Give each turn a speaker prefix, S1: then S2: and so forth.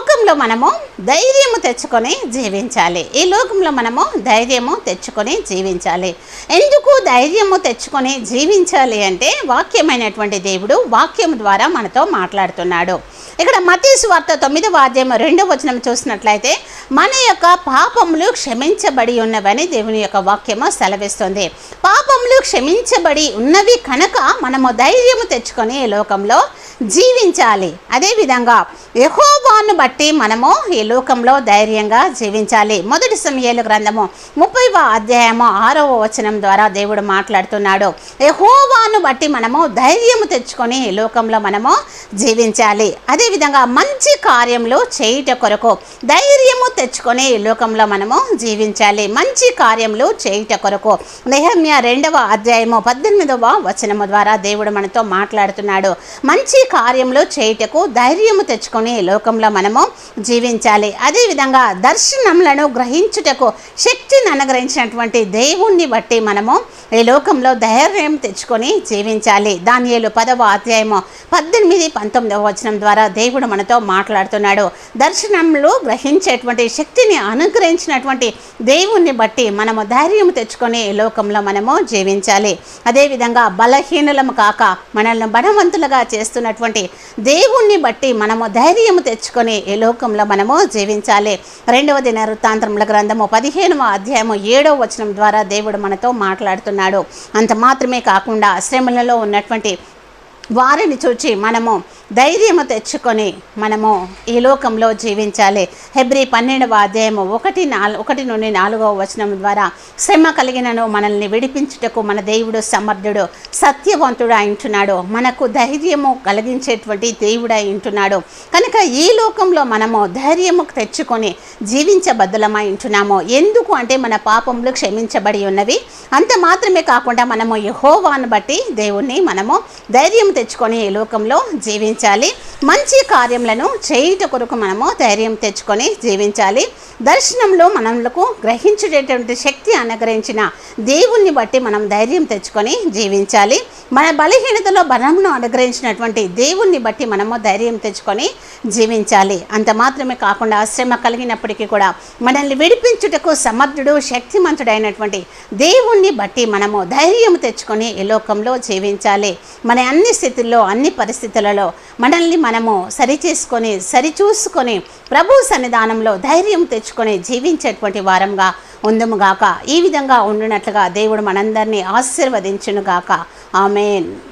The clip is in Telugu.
S1: లోకంలో మనము ధైర్యము తెచ్చుకొని జీవించాలి. ఈ లోకంలో మనము ధైర్యము తెచ్చుకొని జీవించాలి. ఎందుకు ధైర్యము తెచ్చుకొని జీవించాలి అంటే వాక్యమైనటువంటి దేవుడు వాక్యం ద్వారా మనతో మాట్లాడుతున్నాడు. ఇక్కడ మతీసు వార్త తొమ్మిదవ అధ్యాయం రెండవ వచనం చూసినట్లయితే మన యొక్క పాపములు క్షమించబడి ఉన్నవని దేవుని యొక్క వాక్యము సెలవిస్తుంది. పాపములు క్షమించబడి ఉన్నవి కనుక మనము ధైర్యము తెచ్చుకొని ఈ లోకంలో జీవించాలి. అదేవిధంగా యహోవాను బట్టి మనము ఈ లోకంలో ధైర్యంగా జీవించాలి. మొదటి సమయాలు గ్రంథము ముప్పైవ అధ్యాయము ఆరవ వచనం ద్వారా దేవుడు మాట్లాడుతున్నాడు. యహోవాను బట్టి మనము ధైర్యము తెచ్చుకొని ఈ లోకంలో మనము జీవించాలి. అదేవిధంగా మంచి కార్యంలో చేయుట కొరకు ధైర్యము తెచ్చుకొని ఈ లోకంలో మనము జీవించాలి. మంచి కార్యంలో చేయుట కొరకు నెహమ్య రెండవ అధ్యాయము పద్దెనిమిదవ వచనము ద్వారా దేవుడు మనతో మాట్లాడుతున్నాడు. మంచి కార్యంలో చేయుటకు ధైర్యము తెచ్చుకొని లోకంలో మనము జీవించాలి. అదేవిధంగా దర్శనములను గ్రహించుటకు శక్తిని అనుగ్రహించినటువంటి దేవుణ్ణి బట్టి మనము ఈ లోకంలో ధైర్యం తెచ్చుకొని జీవించాలి. దానియేలు పదవ అధ్యాయము పద్దెనిమిది పంతొమ్మిదవ వచనం ద్వారా దేవుడు మనతో మాట్లాడుతున్నాడు. దర్శనంలో గ్రహించేటువంటి శక్తిని అనుగ్రహించినటువంటి దేవుణ్ణి బట్టి మనము ధైర్యం తెచ్చుకొని లోకంలో మనము జీవించాలి. అదేవిధంగా బలహీనులము కాక మనల్ని బలవంతులుగా చేస్తున్నటువంటి దేవుణ్ణి బట్టి మనము ధైర్యము తెచ్చుకొని ఈ లోకంలో మనము జీవించాలి. రెండవది నరుతాంత్రముల గ్రంథము పదిహేనవ అధ్యాయము ఏడవ వచనం ద్వారా దేవుడు మనతో మాట్లాడుతున్నాడు. అంత మాత్రమే కాకుండా శ్రమలలో ఉన్నటువంటి వారిని చూచి మనము ధైర్యము తెచ్చుకొని మనము ఈ లోకంలో జీవించాలి. హెబ్రి పన్నెండవ అధ్యాయము ఒకటి నాలు ఒకటి నుండి నాలుగవ వచనం ద్వారా శ్రమ కలిగినను మనల్ని విడిపించుటకు మన దేవుడు సమర్థుడు సత్యవంతుడు అయింటున్నాడు మనకు ధైర్యము కలిగించేటువంటి దేవుడు అయింటున్నాడు కనుక ఈ లోకంలో మనము ధైర్యము తెచ్చుకొని జీవించబద్దులమై ఉంటున్నాము. ఎందుకు అంటే మన పాపములు క్షమించబడి ఉన్నవి? అంత మాత్రమే కాకుండా మనము యహోవాను బట్టి దేవుణ్ణి మనము ధైర్యం తెచ్చుకొని ఈ లోకంలో జీవించాలి. మంచి కార్యములను చేయుట కొరకు మనము ధైర్యం తెచ్చుకొని జీవించాలి. దర్శనంలో మనలకు గ్రహించేటటువంటి శక్తి అనుగ్రహించిన దేవుణ్ణి బట్టి మనం ధైర్యం తెచ్చుకొని జీవించాలి. మన బలహీనతలో బలమును అనుగ్రహించినటువంటి దేవుణ్ణి బట్టి మనము ధైర్యం తెచ్చుకొని జీవించాలి. అంత మాత్రమే కాకుండా శ్రమ కలిగినప్పటికీ కూడా మనల్ని విడిపించుటకు సమర్థుడు శక్తిమంతుడైనటువంటి దేవుణ్ణి బట్టి మనము ధైర్యం తెచ్చుకొని ఈ లోకంలో జీవించాలి. మన అన్ని స్థితుల్లో అన్ని పరిస్థితులలో మనల్ని మనము సరిచేసుకొని సరిచూసుకొని ప్రభు సన్నిధానంలో ధైర్యం తెచ్చుకొని జీవించేటువంటి వారంగా ఉందముగాక ఈ విధంగా ఉండునట్లుగా దేవుడు మనందరినీ ఆశీర్వదించునుగాక Amen.